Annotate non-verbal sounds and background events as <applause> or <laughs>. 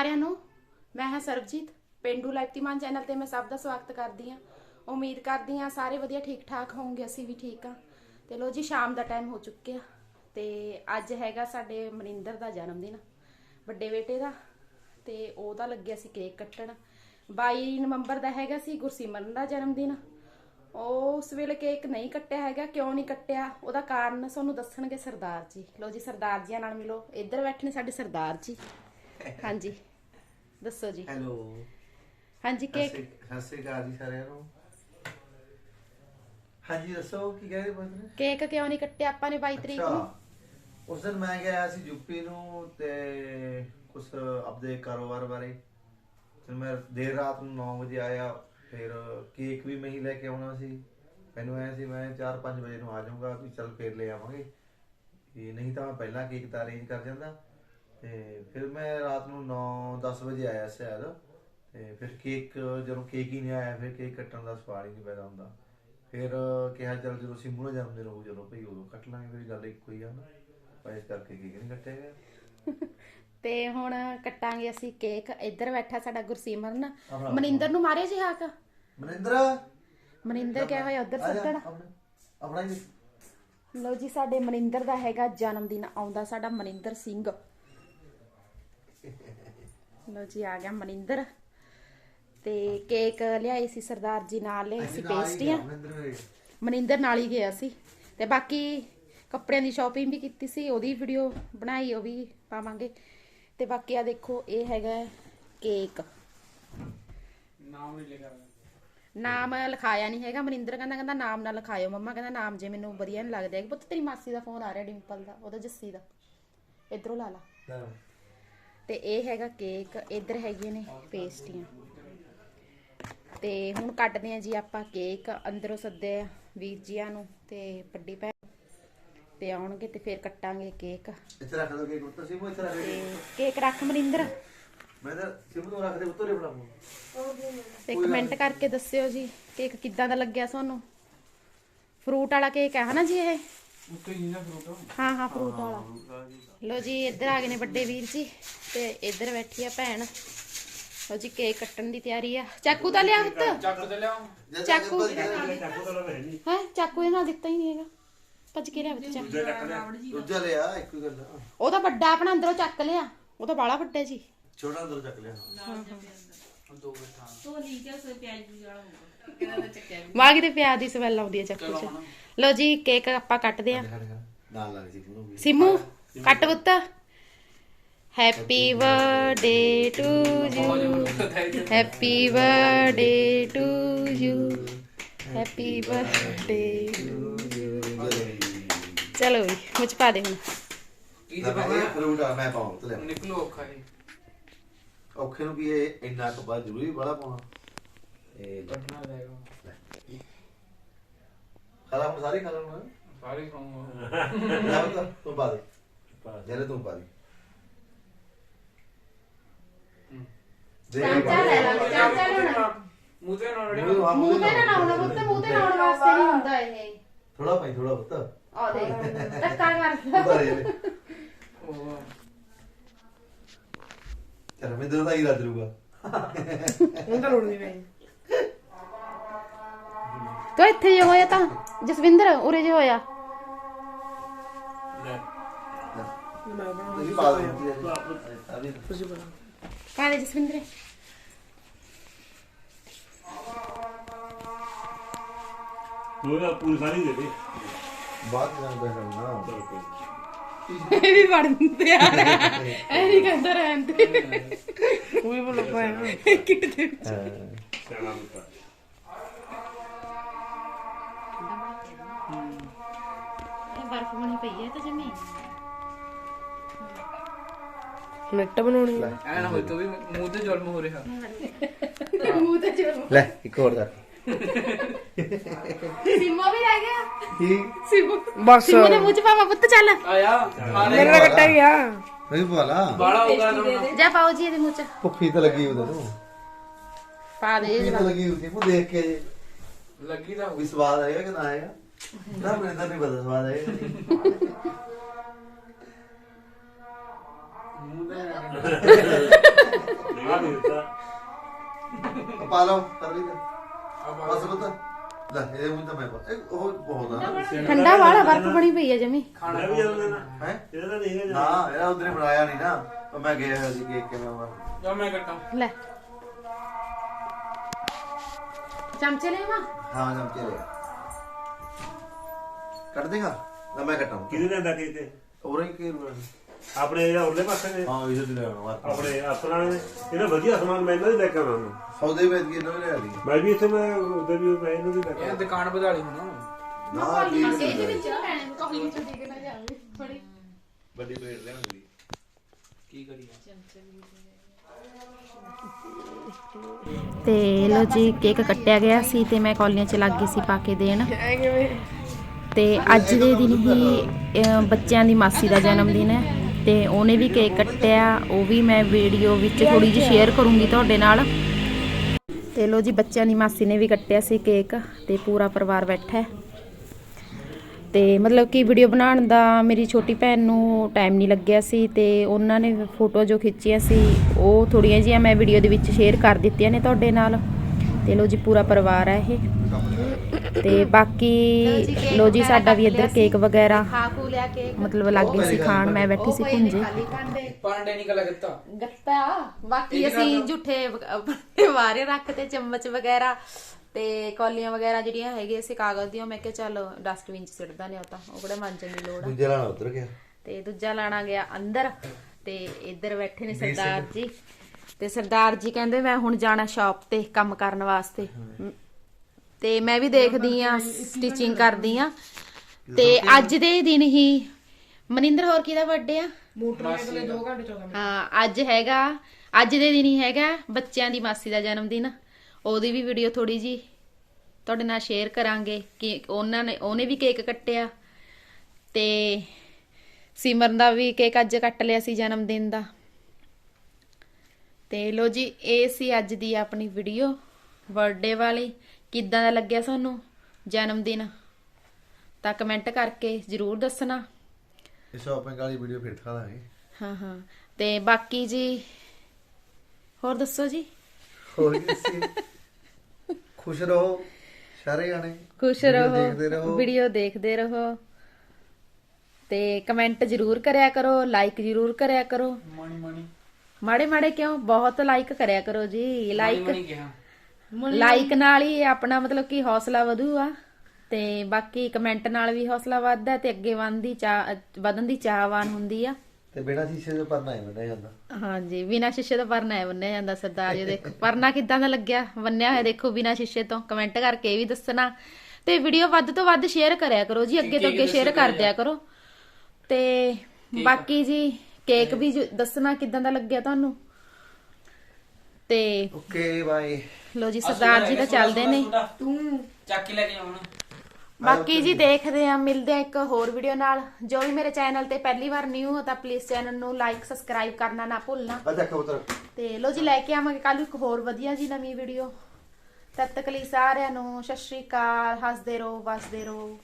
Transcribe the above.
ਸਾਰਿਆਂ ਨੂੰ, ਮੈਂ ਹਾਂ ਸਰਬਜੀਤ, ਪਿੰਡੂ ਲਾਈਵਤੀਮਾਨ ਚੈਨਲ ਤੇ ਮੈਂ ਸਭ ਦਾ ਸਵਾਗਤ ਕਰਦੀ ਹਾਂ। ਉਮੀਦ ਕਰਦੀ ਹਾਂ ਸਾਰੇ ਵਧੀਆ ਠੀਕ ਠਾਕ ਹੋਵੋਗੇ ਅਸੀਂ ਵੀ ਠੀਕ ਹਾਂ। ਤੇ ਲੋ ਜੀ, ਸ਼ਾਮ ਦਾ ਟਾਈਮ ਹੋ ਚੁੱਕਿਆ। ਤੇ ਅੱਜ ਹੈਗਾ ਸਾਡੇ ਮਨਿੰਦਰ ਦਾ ਜਨਮ ਦਿਨ ਵੱਡੇ ਬੇਟੇ ਦਾ। ਤੇ ਉਹਦਾ ਲੱਗਿਆ ਸੀ ਕੇਕ ਕੱਟਣ। 22 ਨਵੰਬਰ ਦਾ ਹੈਗਾ ਸੀ, ਗੁਰਸਿਮਰਨ ਦਾ ਜਨਮ ਦਿਨ ਉਹ ਉਸ ਵੇਲੇ ਕੇਕ ਨਹੀਂ ਕੱਟਿਆ ਹੈਗਾ, ਕਿਉਂ ਨਹੀਂ ਕੱਟਿਆ? ਉਹਦਾ ਕਾਰਨ ਸਾਨੂੰ ਦੱਸਣਗੇ ਸਰਦਾਰ ਜੀ। ਲੋ ਜੀ, ਸਰਦਾਰ ਜੀਆਂ ਨਾਲ ਮਿਲੋ। ਇੱਧਰ ਬੈਠੇ ਨੇ ਸਾਡੇ ਸਰਦਾਰ ਜੀ। ਹਾਂਜੀ। ਦੱਸੋ ਜੀ। ਹੈਲੋ। ਹਾਂਜੀ ਕੇਕ ਸਤਿ ਸ੍ਰੀ ਅਕਾਲ ਜੀ ਸਾਰਿਆਂ ਨੂੰ। ਹਾਂਜੀ ਦੱਸੋ ਕੀ ਕਹਿ ਰਹੇ ਬੰਦੇ ਕੇਕ ਕਿਉਂ ਨਹੀਂ ਕੱਟਿਆ ਆਪਾਂ ਨੇ 22 ਤਰੀਕ ਨੂੰ? ਉਸ ਦਿਨ ਮੈਂ ਗਿਆ ਸੀ ਯੂਪੀ ਨੂੰ ਤੇ ਕੁਝ ਆਪਦੇ ਕਾਰੋਬਾਰ ਬਾਰੇ। ਫਿਰ ਮੈਂ ਦੇਰ ਰਾਤ ਨੂੰ 9 ਵਜੇ ਆਇਆ ਫਿਰ ਕੇਕ ਵੀ ਮੈਂ ਹੀ ਲੈ ਕੇ ਆਉਣਾ ਸੀ। ਮੈਨੂੰ ਐ ਸੀ ਮੈਂ 4-5 ਵਜੇ ਨੂੰ ਆ ਜਾਊਂਗਾ ਵੀ ਚੱਲ ਫੇਰ ਲੈ ਆਵਾਂਗੇ। ਇਹ ਨਹੀਂ ਤਾਂ ਮੈਂ ਪਹਿਲਾਂ ਕੇਕ ਤਾਂ ਅਰੇਂਜ ਕਰ ਜਾਂਦਾ। ਤੇ ਫਿਰ ਮੈਂ ਰਾਤ ਨੂੰ 9-10 ਵਜੇ ਆਇਆ ਸ਼ਾਇਦ ਤੇ ਫਿਰ ਕੇਕ ਜਦੋਂ ਕੇਕ ਹੀ ਨਹੀਂ ਆਇਆ ਫਿਰ ਕੇਕ ਕੱਟਣ ਦਾ ਸਵਾਲ ਹੀ ਨਹੀਂ ਪੈਦਾ ਹੁੰਦਾ। ਫਿਰ ਕਿਹਾ ਚੱਲ ਜਦੋਂ ਸਿੰਮੂ ਦਾ ਜਨਮ ਦਿਨ ਹੋਊ ਚਲੋ ਭਈ ਉਦੋਂ ਕੱਟ ਲਾਂਗੇ ਫਿਰ ਗੱਲ ਇੱਕੋ ਹੀ ਆ ਨਾ ਪਰ ਇਸ ਕਰਕੇ ਕੇਕ ਨਹੀਂ ਕੱਟਿਆ ਗਿਆ। <laughs> ਤੇ ਹੁਣ ਕੱਟਾਂਗੇ ਅਸੀਂ ਕੇਕ। ਇੱਧਰ ਬੈਠਾ ਸਾਡਾ ਗੁਰਸਿਮਰਨ। ਮਨਿੰਦਰ ਨੂੰ ਮਾਰਿਆ ਜੀ ਹਾਕ ਮਨਿੰਦਰ? ਮਨਿੰਦਰ ਕਿਹਾ ਹੋਇਆ ਉਧਰ ਸੱਦਣ ਆਪਣਾ ਲਓ ਜੀ ਸਾਡੇ ਮਨਿੰਦਰ ਦਾ ਹੈਗਾ ਜਨਮ ਦਿਨ। ਆਉਂਦਾ ਸਾਡਾ ਮਨਿੰਦਰ ਸਿੰਘ। ਲਓ ਜੀ ਆ ਗਿਆ ਮਨਿੰਦਰ। ਤੇ ਕੇਕ ਲਿਆਏ ਸੀ ਸਰਦਾਰ ਜੀ ਨਾਲ ਲਿਆਏ ਸੀ ਪੇਸਟੀਆਂ ਮਨਿੰਦਰ ਨਾਲ ਹੀ ਗਿਆ ਸੀ ਤੇ ਬਾਕੀ ਕੱਪੜਿਆਂ ਦੀ ਸ਼ਾਪਿੰਗ ਵੀ ਕੀਤੀ ਸੀ ਉਹਦੀ ਵੀਡੀਓ ਬਣਾਈ ਉਹ ਵੀ ਪਾਵਾਂਗੇ। ਤੇ ਬਾਕੀ ਆ ਦੇਖੋ ਇਹ ਹੈਗਾ ਕੇਕ। ਨਾਮ ਲਿਖਾਇਆ ਨਹੀਂ ਹੈਗਾ। ਮਨਿੰਦਰ ਕਹਿੰਦਾ ਕਹਿੰਦਾ ਨਾਮ ਨਾ ਲਿਖਾਇਓ ਮੰਮਾ ਕਹਿੰਦਾ ਨਾਮ ਜੇ ਮੈਨੂੰ ਵਧੀਆ ਨਹੀਂ ਲੱਗਦਾ ਪੁੱਤ ਤੇਰੀ ਮਾਸੀ ਦਾ ਫੋਨ ਆ ਰਿਹਾ ਡਿੰਪਲ ਦਾ ਉਹਦਾ ਜੱਸੀ ਦਾ। ਇਧਰੋਂ ਲਾ। ਲਾ ਲੈ। ਤੇ ਇਹ ਹੈਗਾ ਕੇਕ ਇੱਧਰ ਹੈਗੀਆਂ ਨੇ ਪੇਸਟੀਆਂ। ਤੇ ਹੁਣ ਕੱਟਦੇ ਆ ਜੀ ਆਪਾਂ ਕੇਕ ਅੰਦਰੋਂ ਸੱਦੇ ਆ ਵੀਰ ਜੀਆਂ ਨੂੰ ਤੇ ਵੱਡੀ ਭੈਣ ਤੇ ਆਉਣਗੇ ਤੇ ਫਿਰ ਕੱਟਾਂਗੇ ਕੇਕ। ਇੱਥੇ ਰੱਖ ਦੋ ਕੇਕ ਉੱਤੇ ਸਿੰਮੂ ਇੱਥੇ ਰੱਖ ਦੇ ਕੇਕ। ਰੱਖ ਮਨਿੰਦਰ। ਮੈਂ ਤਾਂ ਸਿੰਮੂ ਨੂੰ ਰੱਖ ਦੇ ਉੱਤੇ ਬਣਾ ਤੇ ਕਮੈਂਟ ਕਰਕੇ ਦੱਸਿਓ ਜੀ ਕੇਕ ਕਿੱਦਾਂ ਦਾ ਲੱਗਿਆ ਤੁਹਾਨੂੰ? ਫਰੂਟ ਵਾਲਾ ਕੇਕ ਹੈ ਹਨਾ ਜੀ ਇਹ? ਹਾਂ ਹਾਂ ਫਰੂਟ ਵਾਲਾ ਲੋ ਜੀ ਇੱਧਰ ਆ ਗਏ ਨੇ ਵੱਡੇ ਵੀਰ ਜੀ ਤੇ ਇੱਧਰ ਬੈਠੀ ਆ ਭੈਣ। ਲੋ ਜੀ ਕੇਕ ਕੱਟਣ ਦੀ ਤਿਆਰੀ ਆ। ਚਾਕੂ ਤਾਂ ਲਿਆ ਪੁੱਤ। ਚੱਕ ਤੇ ਲਿਆਓ। ਚਾਕੂ। ਹੈ ਚਾਕੂ ਇਹਨਾਂ ਦਿੱਤਾ ਹੀ ਨਹੀਂ ਹੈਗਾ। ਭੱਜ ਕੇ ਲਿਆ ਬੱਚਾ ਦੂਜਾ ਲਿਆ। ਇੱਕ ਹੀ ਗੱਲ ਆ। ਉਹ ਤਾਂ ਵੱਡਾ ਆਪਣਾ ਅੰਦਰੋਂ ਚੱਕ ਲਿਆ। ਉਹ ਤਾਂ ਬਾਲਾ ਵੱਡਾ ਜੀ। ਛੋਟਾ ਅੰਦਰ ਚੱਕ ਲਿਆ। ਦੋ ਬੈਠਾ ਵਾਗੀ ਤੇ ਪਿਆਜ਼ ਦੀ ਸਮੈਲ ਆਉਂਦੀ ਹੈ ਚਾਕੂ 'ਚ। ਲੋ ਜੀ ਕੇਕ ਆਪਾਂ ਕੱਟਦੇ ਆ। ਨਾਲ ਲੱਗ ਜੀ ਨੂੰ ਵੀ ਸਿਮੂ। ਕੱਟ ਪੁੱਤ। Happy birthday to you happy birthday to you happy birthday ਚਲੋ ਵੀ ਮੁਝ ਪਾ ਦੇ ਹੁਣ। ਕੀ ਨਾ ਮੈਂ ਫਰੂਟ ਆ ਮੈਂ ਪਾਉਂ ਤੇ ਲੈ। ਨਿਕਲੋ ਔਖਾ ਹੈ ਔਖੇ ਨੂੰ ਵੀ ਇਹ ਇੰਨਾ ਕੁ ਬਾਅਦ ਜ਼ਰੂਰੀ ਬੜਾ ਪਾਉਣਾ? ਇਹ ਕੱਟਣਾ ਜਾਏਗਾ ਖਾਲਾ ਹੁਣ ਸਾਰੇ ਖਾ ਲੈਣਾ ਸਾਰੇ ਖਾਊਂਗਾ। ਲੈ ਬਤਾ ਤੂੰ ਪਾ ਦੇ। ਜਿਹੜੇ ਤੂੰ ਪਾ ਦੇ। ਦੇ ਚਾਂਚਾ ਲੈ ਲਾ ਚਾਂਚਾ ਲੈਣਾ ਮੂੰਹ ਤੇ ਨਾ ਰੜਿਆ ਮੂੰਹ ਮੂੰਹ ਤੇ ਨਾ ਲਾਉਣਾ ਪੁੱਤ ਮੂੰਹ ਤੇ ਲਾਉਣ ਵਾਸਤੇ ਨਹੀਂ ਹੁੰਦਾ ਇਹ। ਥੋੜਾ ਪਾਈ ਥੋੜਾ ਪੁੱਤ। ਆ ਦੇ। ਧੱਕਾ ਕਰ। ਮੈਂ ਦਰ ਦਾ। ਹੀ ਰੱਜ ਲੂਗਾ ਤੋ ਇੱਥੇ ਜੇ ਹੋਇਆ ਤਾਂ ਜਸਵਿੰਦਰ ਉਰੇ ਜੇ ਹੋਇਆ ਤੁਸੀਂ ਪਾ ਦੇ ਅਭੀ ਪਾ ਦੇ ਜਸਵਿੰਦਰ ਉਹਦਾ ਪੂਰੀ ਸਾਰੀ ਦੇ ਦੇ ਬਾਤ ਨਾਲ ਬਹਿਣਾ ਚਲ ਕੋਈ ਇਹ ਵੀ ਵੜ ਦਿੰਦੇ ਆ ਇਹ ਨਹੀਂ ਕਹਿੰਦਾ ਰਹਿਣ ਤੇ ਵੀ ਬੋਲ ਪਾਇਆ ਕਿਤੇ ਸਿਆਣਾ ਮੁੱਕਾ ਬਰਫ ਬਣੀ ਪਈ ਹੈ ਤਾਂ ਜਮੀ ਮਿੱਟ ਬਣਾਉਣੀ ਆ। ਐ ਨਾ ਹੋਈ ਤੋ ਵੀ ਮੂੰਹ ਤੇ ਜ਼ੁਲਮ ਹੋ ਰਿਹਾ ਮੂੰਹ ਤੇ ਜੋ ਲੈ ਇੱਕ ਹੋਰ ਦਾ ਸਿਮੋ ਵੀ ਰਹਿ ਗਿਆ ਕੀ ਸਿਮੋ ਬਸ ਸਿਮੋ ਦੇ ਮੂੰਹ ਚ ਪਾਵਾ ਪੁੱਤ ਚੱਲ ਆਇਆ ਮੇਰਾ ਤਾਂ ਕੱਟਾ ਗਿਆ ਨਹੀਂ ਪਾਲਾ ਬਾਲਾ ਹੋਗਾ ਨਾ ਜਾ ਪਾਓ ਜੀ ਇਹਦੇ ਮੂੰਹ ਚ ਭੁੱਖੀ ਤਾਂ ਲੱਗੀ ਉਹਦੇ ਨੂੰ ਪਾ ਦੇ ਭੁੱਖੀ ਤਾਂ ਲੱਗੀ ਉਹਦੀ ਉਹ ਦੇਖ ਕੇ ਜੇ ਲੱਗੀ ਤਾਂ ਵੀ ਸਵਾਦ ਆਏਗਾ ਕਿ ਨਾ ਆਏਗਾ ਨਾ ਮੈਨੂੰ ਤਾਂ ਨਹੀਂ ਪਤਾ ਸਵਾਦ ਆਏਗਾ ਕਿ ਨਹੀਂ। ਮੂੰਹ ਤੇ ਇਹ ਨਹੀਂ ਦਿੱਤਾ ਆ ਪਾ ਲਓ ਕਰ ਲਈ ਬਸ ਬਤਾ ਲੈ ਇਹਦੇ ਮੂੰਹ ਤਾਂ ਮੈਂ ਪਾ- ਇਹ ਉਹ ਬਹੁਤ ਆ। ਠੰਡਾ ਵਾਲਾ ਬਰਫ ਬਣੀ ਪਈ ਆ ਜਮੀ। ਮੈਂ ਵੀ ਜਦੋਂ ਦੇਣਾ ਹੈ? ਇਹਦਾ ਤਾਂ ਨਹੀਂ ਹੈਗਾ ਨਾ ਇਹਦਾ ਉਧਰੇ ਬਣਾਇਆ ਨਹੀਂ ਨਾ। ਉਹ ਮੈਂ ਗਿਆ ਹੋਇਆ ਸੀ ਕੇਕ ਕਿਵੇਂ ਆਵਾਂ ਜਾ ਮੈਂ ਕੱਟਾਂ। ਲੈ। ਚਮਚੇ ਲੈ ਵਾ ਹਾਂ ਜਮ ਚਲੇ ਕੱਟ ਦੇਗਾ। ਨਾ ਮੈਂ ਕੱਟਾਂ। ਕਿਹਦੇ ਲੈਂਦਾ ਕੇ ਤੇ ਹੋਰ ਹੀ ਕੀ ਆਪਣੇ ਜਿਹੜਾ ਉਰਲੇ ਪਾਸੇ ਨੇ ਹਾਂ ਇਹ ਤੇ ਵਾ ਆਪਣੇ ਆਪਣਾ ਨੇ ਇਹਨਾਂ ਵਧੀਆ ਸਮਾਨ ਮੈਂ ਇਹਨਾਂ ਦੇ ਲੈ ਕੇ ਆਉਣਾ। ਸੌਦੇ ਵਿੱਚ ਕੀ ਨਵੇਂ ਲਿਆ ਦੀ ਮੈਂ ਵੀ ਇੱਥੇ ਮੈਂ ਉਧਰ ਵੀ ਮੈਂ ਇਹਨਾਂ ਦੀ ਲੈ ਕੇ ਇਹ ਆਉਣਾ। ਦੁਕਾਨ ਵਧਾ ਲਈ ਹੁਣ। ਨਾ ਕੀ ਇਹਦੇ ਵਿੱਚ ਨਾ ਪੈਣੇ ਕਾਫੀ ਵਿੱਚ ਦੇ ਕੇ ਨਾ ਜਾਵੇ ਥੋੜੀ ਵੱਡੀ ਪਲੇਟ ਲੈਣਗੇ ਕੀ ਕਰੀਏ? ਤੇ ਲੋ ਜੀ ਕੇਕ ਕੱਟਿਆ ਗਿਆ ਸੀ ਤੇ ਮੈਂ ਕੌਲੀਆਂ ਚ ਲੱਗ ਗਈ ਸੀ ਪਾ ਕੇ ਦੇਣ। ਤੇ ਅੱਜ ਦੇ ਦਿਨ ਹੀ ਬੱਚਿਆਂ ਦੀ ਮਾਸੀ ਦਾ ਜਨਮ ਦਿਨ ਹੈ ਤੇ ਉਹਨੇ ਵੀ ਕੇਕ ਕੱਟਿਆ, ਉਹ ਵੀ ਮੈਂ ਵੀਡੀਓ ਵਿੱਚ ਥੋੜੀ ਜਿਹੀ ਸ਼ੇਅਰ ਕਰੂੰਗੀ ਤੁਹਾਡੇ ਨਾਲ। ਤੇ ਲੋ ਜੀ, ਬੱਚਿਆਂ ਦੀ ਮਾਸੀ ਨੇ ਵੀ ਕੱਟਿਆ ਸੀ ਕੇਕ ਤੇ ਪੂਰਾ ਪਰਿਵਾਰ ਬੈਠਾ ਹੈ। ਤੇ ਮਤਲਬ ਕਿ ਵੀਡੀਓ ਬਣਾਉਣ ਦਾ ਮੇਰੀ ਛੋਟੀ ਭੈਣ ਨੂੰ ਟਾਈਮ ਨਹੀਂ ਲੱਗਿਆ ਸੀ ਤੇ ਉਹਨਾਂ ਨੇ ਫੋਟੋ ਜੋ ਖਿੱਚੀਆਂ ਸੀ, ਉਹ ਥੋੜੀਆਂ ਜਿਹੀਆਂ ਮੈਂ ਵੀਡੀਓ ਦੇ ਵਿੱਚ ਸ਼ੇਅਰ ਕਰ ਦਿੱਤੀਆਂ ਨੇ ਤੁਹਾਡੇ ਨਾਲ। ਤੇ ਲੋ ਜੀ, ਪੂਰਾ ਪਰਿਵਾਰ ਹੈ ਇਹ। ਤੇ ਬਾਕੀ ਲੋ ਜੀ ਸਾਡਾ ਵੀ ਇੱਧਰ ਕੇਕ ਵਗੈਰਾ ਖਾ ਖੂ ਲਿਆ ਕੇ ਮਤਲਬ ਲੱਗੇ ਸੀ ਖਾਣ ਮੈਂ ਬੈਠੀ ਸੀ ਭਾਂਡੇ। ਪਾਂਡੇ ਨਿਕਲ ਗੱਤਾ ਗੱਤਾ। ਬਾਕੀ ਅਸੀਂ ਝੂਠੇ ਵਾਰੇ ਰੱਖਤੇ ਚਮਚ ਵਗੈਰਾ ਤੇ ਕੌਲੀਆਂ ਵਗੈਰਾ ਜਿਹੜੀਆਂ ਹੈਗੀਆਂ ਸੀ ਕਾਗਜ਼ ਦੀਆਂ ਮੈਂ ਕਿਹਾ ਚੱਲ ਡਸਟਬਿਨ ਚ ਸਿੱਟਦਾ ਨੇ ਉਹ ਤਾਂ। ਉਹ ਕਿਹੜਾ ਮਾਂਜਣ ਦੀ ਲੋੜ ਆ। ਦੂਜੇ ਨਾਲ ਉਤਰ ਗਿਆ। ਤੇ ਦੂਜਾ ਲਾਣਾ ਗਿਆ ਅੰਦਰ ਤੇ ਇੱਧਰ ਬੈਠੇ ਨੇ ਸਰਦਾਰ ਜੀ। ਤੇ ਸਰਦਾਰ ਜੀ ਕਹਿੰਦੇ ਮੈਂ ਹੁਣ ਜਾਣਾ ਸ਼ਾਪ ਤੇ ਕੰਮ ਕਰਨ ਵਾਸਤੇ। ਤੇ ਮੈਂ ਵੀ ਦੇਖਦੀ ਆ ਸਟਿਚਿੰਗ ਕਰਦੀ ਆ ਤੇ ਅੱਜ ਦੇ ਦਿਨ ਹੀ ਮਨਿੰਦਰ ਹੋਰ ਕਿਹਦਾ ਬਰਥਡੇ ਆ? ਮੋਟਰਸਾਈਕਲ ਦੇ 2 ਘੰਟੇ ਚੋਗਾ ਹਾਂ ਅੱਜ ਹੈਗਾ ਅੱਜ ਦੇ ਦਿਨ ਹੀ ਹੈਗਾ ਬੱਚਿਆਂ ਦੀ ਮਾਸੀ ਦਾ ਜਨਮ ਦਿਨ ਉਹਦੀ ਵੀ ਵੀਡੀਓ ਥੋੜੀ ਜੀ ਤੁਹਾਡੇ ਨਾਲ ਸ਼ੇਅਰ ਕਰਾਂਗੇ ਕਿ ਉਹਨਾਂ ਨੇ ਉਹਨੇ ਵੀ ਕੇਕ ਕੱਟਿਆ ਤੇ ਸਿਮਰਨ ਦਾ ਵੀ ਕੇਕ ਅੱਜ ਕੱਟ ਲਿਆ ਸੀ ਜਨਮ ਦਿਨ ਦਾ। ਤੇ ਲੋ ਜੀ ਇਹ ਸੀ ਅੱਜ ਦੀ ਆਪਣੀ ਵੀਡੀਓ ਬਰਥਡੇ ਵਾਲੀ। ਕਿੱਦਾਂ ਦਾ ਲੱਗਿਆ ਤੁਹਾਨੂੰ ਜਨਮ ਦਿਨ? ਤਾਂ ਕਮੈਂਟ ਕਰਕੇ ਜਰੂਰ ਦੱਸਣਾ। ਇਸ ਸ਼ਾਪਿੰਗ ਵਾਲੀ ਵੀਡੀਓ ਫਿਰ ਦਿਖਾ ਦਾਂਗੇ। ਹਾਂ ਹਾਂ। ਤੇ ਬਾਕੀ ਜੀ ਹੋਰ ਦੱਸੋ ਜੀ? ਹੋਰ ਕੀ ਸੀ ਖੁਸ਼ ਰਹੋ ਸਾਰੇ ਜਾਣੇ। ਖੁਸ਼ ਰਹੋ ਦੇਖਦੇ ਰਹੋ। ਵੀਡੀਓ ਦੇਖਦੇ ਰਹੋ। ਤੇ ਕਮੈਂਟ ਜਰੂਰ ਕਰਿਆ ਕਰੋ ਲਾਈਕ ਜਰੂਰ ਕਰਿਆ ਕਰੋ। ਮਣੀ ਮਣੀ। ਮਾੜੇ ਮਾੜੇ ਕਿਉਂ? ਬਹੁਤ ਲਾਈਕ ਕਰਿਆ ਕਰੋ ਜੀ। ਮਣੀ ਲਾਈਕ ਮਣੀ ਕਿਹਾ। ਲਾਈਕ ਨਾਲ ਹੀ ਆਪਣਾ ਮਤਲਬ ਕਿ ਹੌਸਲਾ ਵਧੂ ਆ। ਤੇ ਬਾਕੀ ਕਮੈਂਟ ਨਾਲ ਵੀ ਹੌਸਲਾ ਵੱਧਦਾ ਤੇ ਅੱਗੇ ਵਧਣ ਦੀ ਚਾਹ ਵਧਣ ਦੀ ਚਾਹਵਾਨ ਹੁੰਦੀ ਆ। ਤੇ ਬਿਨਾਂ ਸ਼ੀਸ਼ੇ ਤੋਂ ਪਰਨਾ ਹੀ ਬੰਨਿਆ ਜਾਂਦਾ। ਹਾਂਜੀ ਬਿਨਾ ਸ਼ੀਸ਼ੇ ਤੋਂ ਪਰਨਾ ਹੈ ਬੰਨਿਆ ਜਾਂਦਾ ਸਰਦਾਰ ਜੀ ਦੇਖੋ ਪਰਨਾ ਕਿੱਦਾਂ ਦਾ ਲੱਗਿਆ? ਬੰਨਿਆ ਹੋਇਆ ਦੇਖੋ ਬਿਨਾ ਸ਼ੀਸ਼ੇ ਤੋਂ। ਕਮੈਂਟ ਕਰਕੇ ਇਹ ਵੀ ਦੱਸਣਾ। ਤੇ ਵੀਡੀਓ ਵੱਧ ਤੋਂ ਵੱਧ ਸ਼ੇਅਰ ਕਰਿਆ ਕਰੋ ਜੀ ਅੱਗੇ ਤੋਂ ਅੱਗੇ ਸ਼ੇਅਰ ਕਰ ਦਿਆ ਕਰੋ। ਤੇ ਬਾਕੀ ਜੀ ਕੇਕ ਵੀ ਦੱਸਣਾ ਕਿੱਦਾਂ ਦਾ ਲੱਗਿਆ ਤੁਹਾਨੂੰ? ਤੇ ਓਕੇ ਬਾਏ। ਲੋ ਜੀ ਸਰਦਾਰ ਜੀ ਤਾਂ ਚੱਲਦੇ ਨੇ। ਤੂੰ ਚੱਕ ਕੇ ਲੈ ਕੇ ਜਾਉਣਾ ਬਾਕੀ ਜੀ ਦੇਖਦੇ ਆ ਮਿਲਦੇ ਆ ਇੱਕ ਹੋਰ ਵੀਡੀਓ ਨਾਲ। ਜੋ ਵੀ ਮੇਰੇ ਚੈਨਲ ਤੇ ਪਹਿਲੀ ਵਾਰ ਨਿਊ ਹੋ ਤਾਂ ਪਲੀਜ਼ ਚੈਨਲ ਨੂੰ ਲਾਈਕ ਸਬਸਕ੍ਰਾਈਬ ਕਰਨਾ ਨਾ ਭੁੱਲਣਾ। ਆ ਦੇਖੋ ਉਤਰ ਤੇ ਲੋ ਜੀ ਲੈ ਕੇ ਆਵਾਂਗੇ ਕੱਲ ਇੱਕ ਹੋਰ ਵਧੀਆ ਜੀ ਨਵੀਂ ਵੀਡੀਓ ਤਦ ਤੱਕ ਲਈ ਸਾਰਿਆਂ ਨੂੰ ਸਤਿ ਸ਼੍ਰੀ ਅਕਾਲ ਹੱਸਦੇ ਰਹੋ ਵਸਦੇ ਰਹੋ।